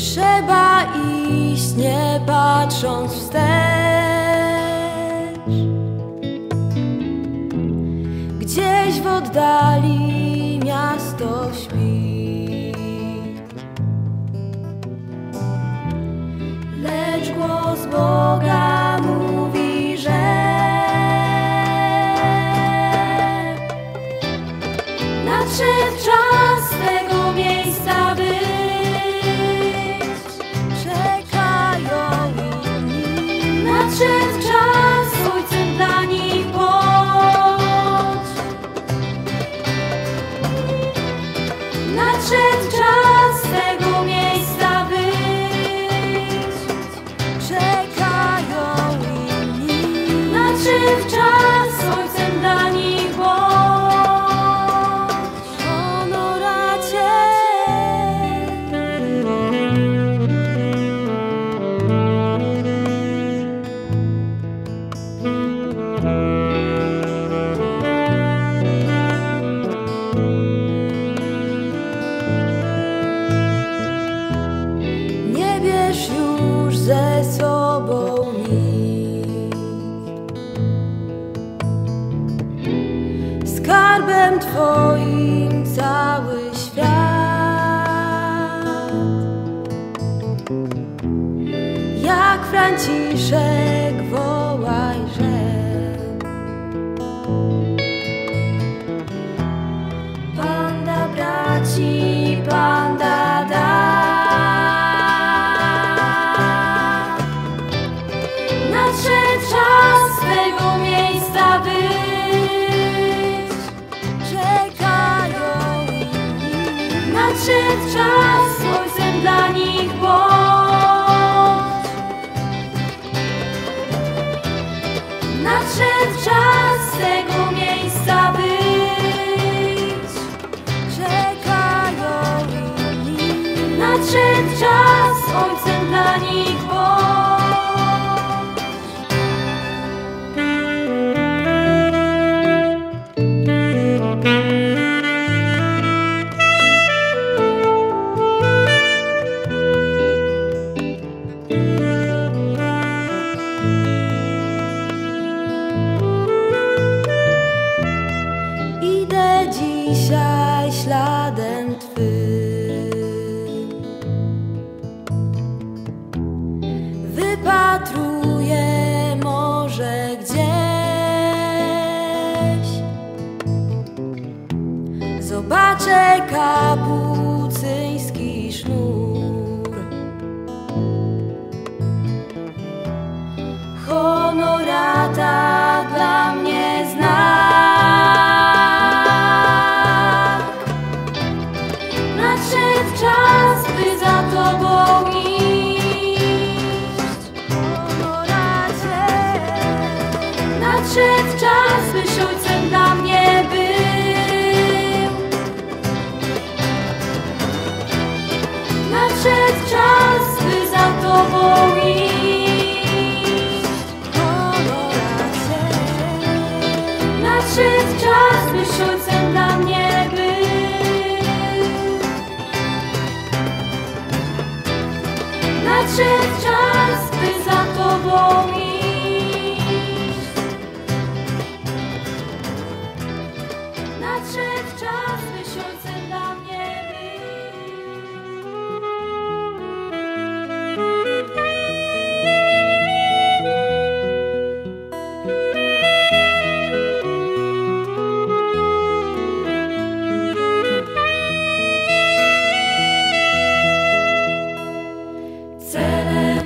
Trzeba iść, nie patrząc wstecz. Gdzieś w oddali miasto śpi. Lecz głos Boga Nadszedł czas Jak Franciszek wołajże. Panda braci, panda da. Nadszedł czas tego miejsca być. Czekają. Nadszedł czas ojcem dla nich Nadszedł czas ojcem dla nich Zobaczę kapucyński sznur. Honorata dla mnie znak. Nadszedł czas, by za tobą iść. Honoracie. Nadszedł czas, tobą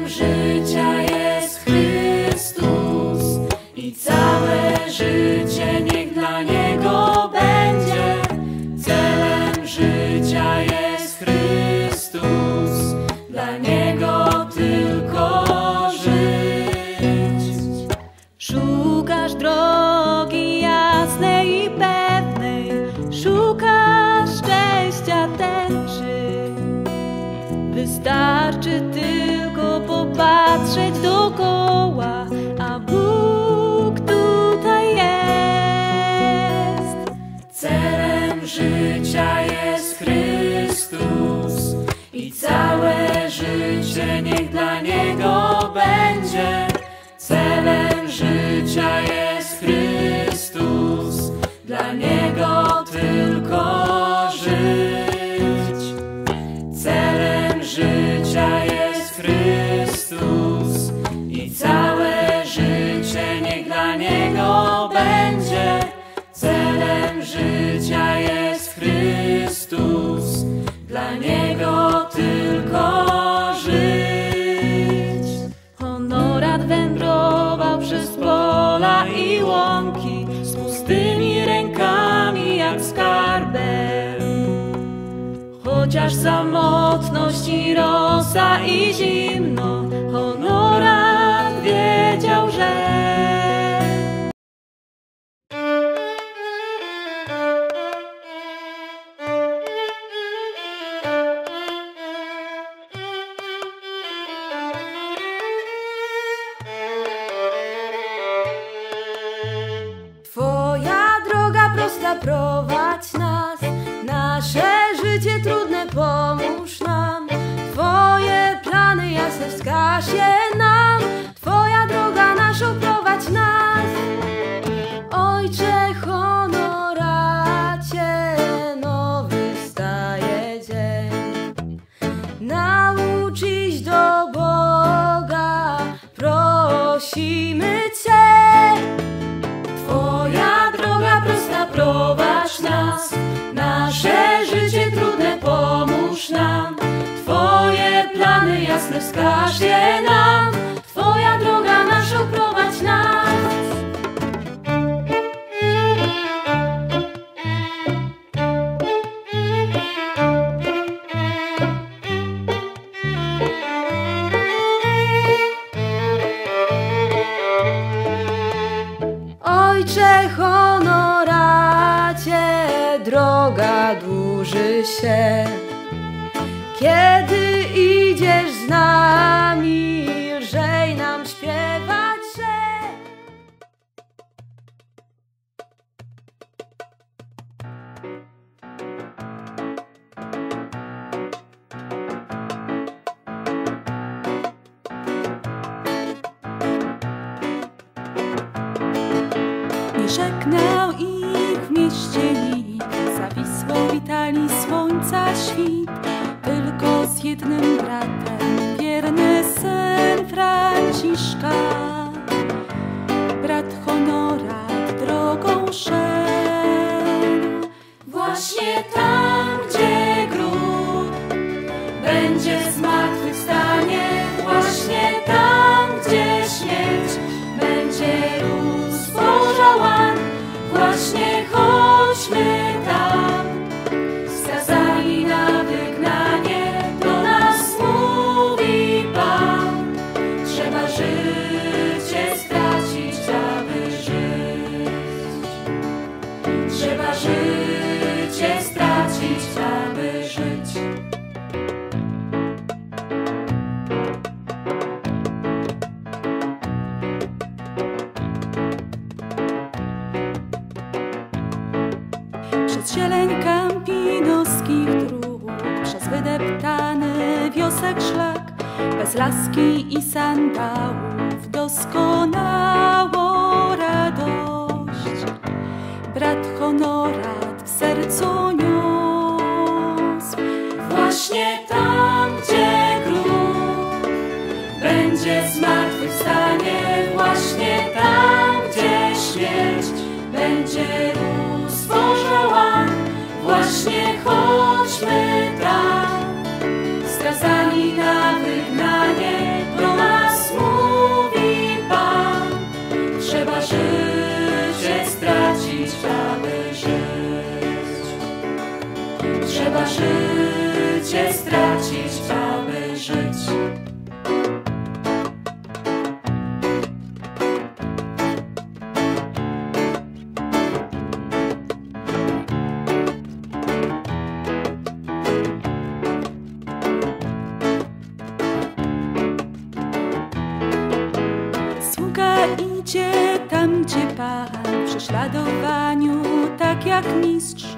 życia jest Chrystus i całe życie niech dla Niego będzie. Celem życia jest Chrystus, dla Niego tylko żyć. Szukasz drogi jasnej i pewnej, szukasz szczęścia tęczy. Wystarczy tylko patrzeć dookoła, a Bóg tutaj jest. Celem życia jest Chrystus i całe życie niech dla Niego będzie. Celem życia jest Chociaż samotność i rosa i zimno Honorat wiedział, że Twoja droga prosta prowadzi 发现。Twoja droga naszą nas Ojcze honoracie Droga dłuży się kiedy idziesz z nami. świt. Przez zieleń kampinoskich dróg, przez wydeptany wiosek szlak, bez laski i sandałów doskonało radość. Brat honorat w sercu niósł. Właśnie tak. życie stracić, aby żyć. idzie tam, gdzie Pan w prześladowaniu, tak jak mistrz.